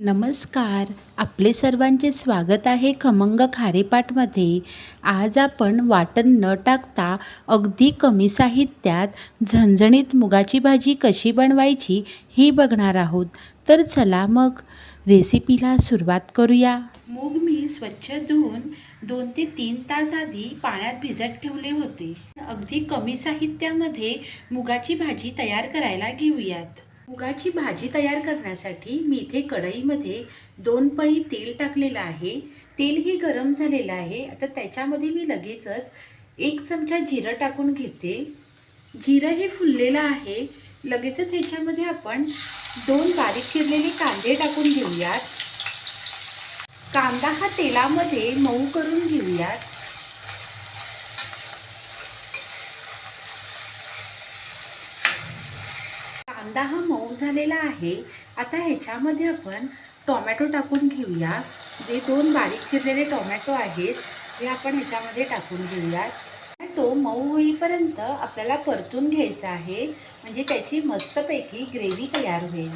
नमस्कार. आपले सर्वांचे स्वागत आहे खमंग खारेपाटमध्ये. आज आपण वाटण न टाकता अगदी कमी साहित्यात झणझणीत मुगाची भाजी कशी बनवायची ही बघणार आहोत. तर चला मग रेसिपीला सुरुवात करूया. मूग मी स्वच्छ धुवून दोन ते तीन तास आधी पाण्यात भिजत ठेवले होते. अगदी कमी साहित्यामध्ये मुगाची भाजी तयार करायला घेऊयात. मुगाची भाजी तयार करण्यासाठी मी इथे कढईमध्ये दोन पळी तेल टाकलेलं आहे. तेलही गरम झालेलं आहे. आता त्याच्यामध्ये मी लगेचच एक चमचा जिरं टाकून घेते. जिरं हे फुललेलं आहे. लगेचच ह्याच्यामध्ये आपण दोन बारीक चिरलेले कांदे टाकून घेऊयात. कांदा हा तेलामध्ये मऊ करून घेऊयात. कांदा हा मऊ झालेला आहे. आता ह्याच्यामध्ये आपण टोमॅटो टाकून घेऊया. जे दोन बारीक चिरलेले टोमॅटो आहेत हे आपण ह्याच्यामध्ये टाकून घेऊयात. टोमॅटो मऊ होईपर्यंत आपल्याला परतून घ्यायचा आहे. म्हणजे त्याची मस्तपैकी ग्रेव्ही तयार होईल.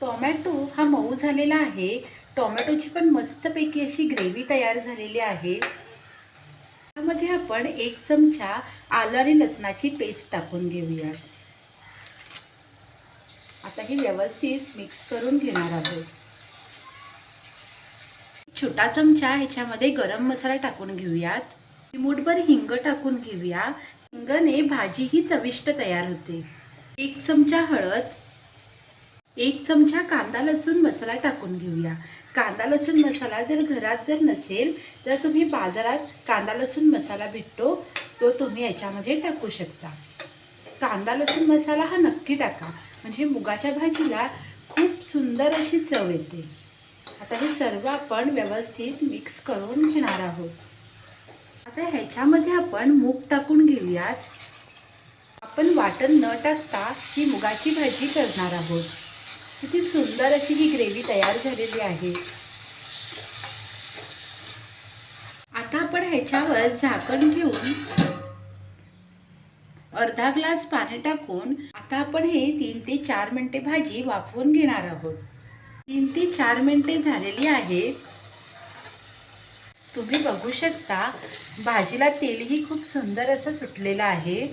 टोमॅटो हा मऊ झालेला आहे. टोमॅटोची पण मस्तपैकी अशी ग्रेव्ही तयार झालेली आहे. यामध्ये आपण एक चमचा आलं आणि लसणाची पेस्ट टाकून घेऊया आता हे व्यवस्थित मिक्स करून घेणार आहोत. छोटा चमचा ह्याच्यामध्ये गरम मसाला टाकून घेऊयात. मूठभर हिंग टाकून घेऊया. हिंगने भाजी ही चविष्ट तयार होते. एक चमचा हळद एक चमचा कांदा लसूण मसाला टाकून घेऊया. कांदा लसूण मसाला जर घरात जर नसेल तर तुम्ही बाजारात कांदा लसूण मसाला भेटतो तो तुम्ही याच्यामध्ये टाकू शकता. कांदा लसूण मसाला हा नक्की टाका. म्हणजे मुगाच्या भाजीला खूप सुंदर अशी चव येते. आता हे सर्व आपण व्यवस्थित मिक्स करून घेणार आहोत. आता ह्याच्यामध्ये आपण मूग टाकून घेऊयात. आपण वाटण न टाकता ही मुगाची भाजी करणार आहोत. किती सुंदर अशी ही ग्रेव्ही तयार झालेली आहे. आता आपण ह्याच्यावर झाकण ठेवून अर्धा ग्लास पाणी टाकून आता आपण हे तीन ते चार मिनटे भाजी वाफवून घेणार आहोत. तीन ते चार मिनिटे झालेली आहेत तुम्ही बघू शकता भाजीला तेलही खूप सुंदर असं सुटलेलं आहे.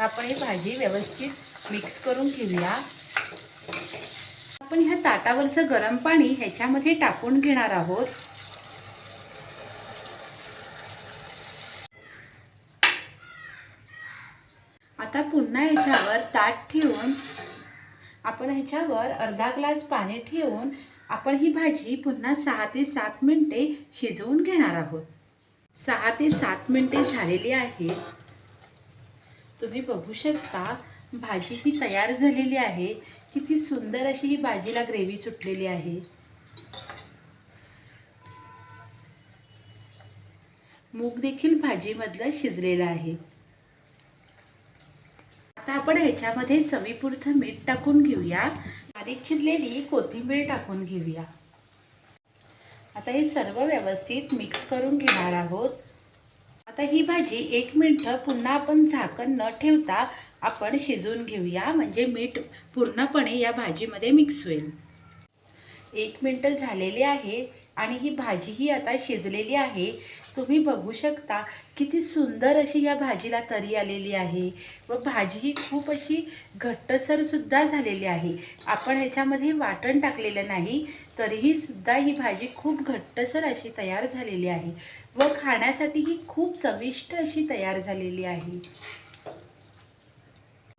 आपण ही भाजी व्यवस्थित मिक्स करून घेऊया. आपण ताटावरचं गरम पाणी ह्याच्यामध्ये टाकून घेणार आहोत. आता पुन्हा ह्याच्यावर ताट ठेवून आपण ह्याच्यावर अर्धा ग्लास पाणी ठेवून आपण ही भाजी पुन्हा सहा ते सात मिनटे शिजवून घेणार आहोत. सहा ते सात मिनटे झालेली आहेत. तुम्ही बघू शकता भाजी ही तयार झालेली आहे. किती सुंदर अशी ही भाजीला ग्रेव्ही सुटलेली आहे. मूग देखील भाजीमधलं शिजलेलं आहे. आता आपण ह्याच्यामध्ये चवीपुरतं मीठ टाकून घेऊया. बारीक चिरलेली कोथिंबीर टाकून घेऊया. आता हे सर्व व्यवस्थित मिक्स करून घेणार आहोत. आता ही भाजी एक मिनटं पुन्हा आपण झाकण न ठेवता आपण शिजवून घेऊया. म्हणजे मीठ पूर्णपणे या भाजीमध्ये मिक्स होईल. एक मिनटं झालेली आहे. आणि ही भाजीही आता शिजलेली आहे. तुम्ही बघू शकता किती सुंदर अशी या भाजीला तरी आलेली आहे. व भाजी ही खूप अशी घट्टसरसुद्धा झालेली आहे. आपण ह्याच्यामध्ये वाटण टाकलेलं नाही तरीही सुद्धा ही भाजी खूप घट्टसर अशी तयार झालेली आहे. व खाण्यासाठी ही खूप चविष्ट अशी तयार झालेली आहे.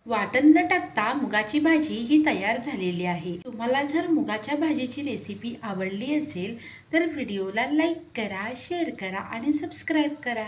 वाटण न टाकता मुगाची भाजी ही तयार झालेली आहे. तुम्हाला जर मुगाच्या भाजीची रेसिपी आवडली असेल तर व्हिडिओला लाईक करा शेअर करा आणि सबस्क्राईब करा.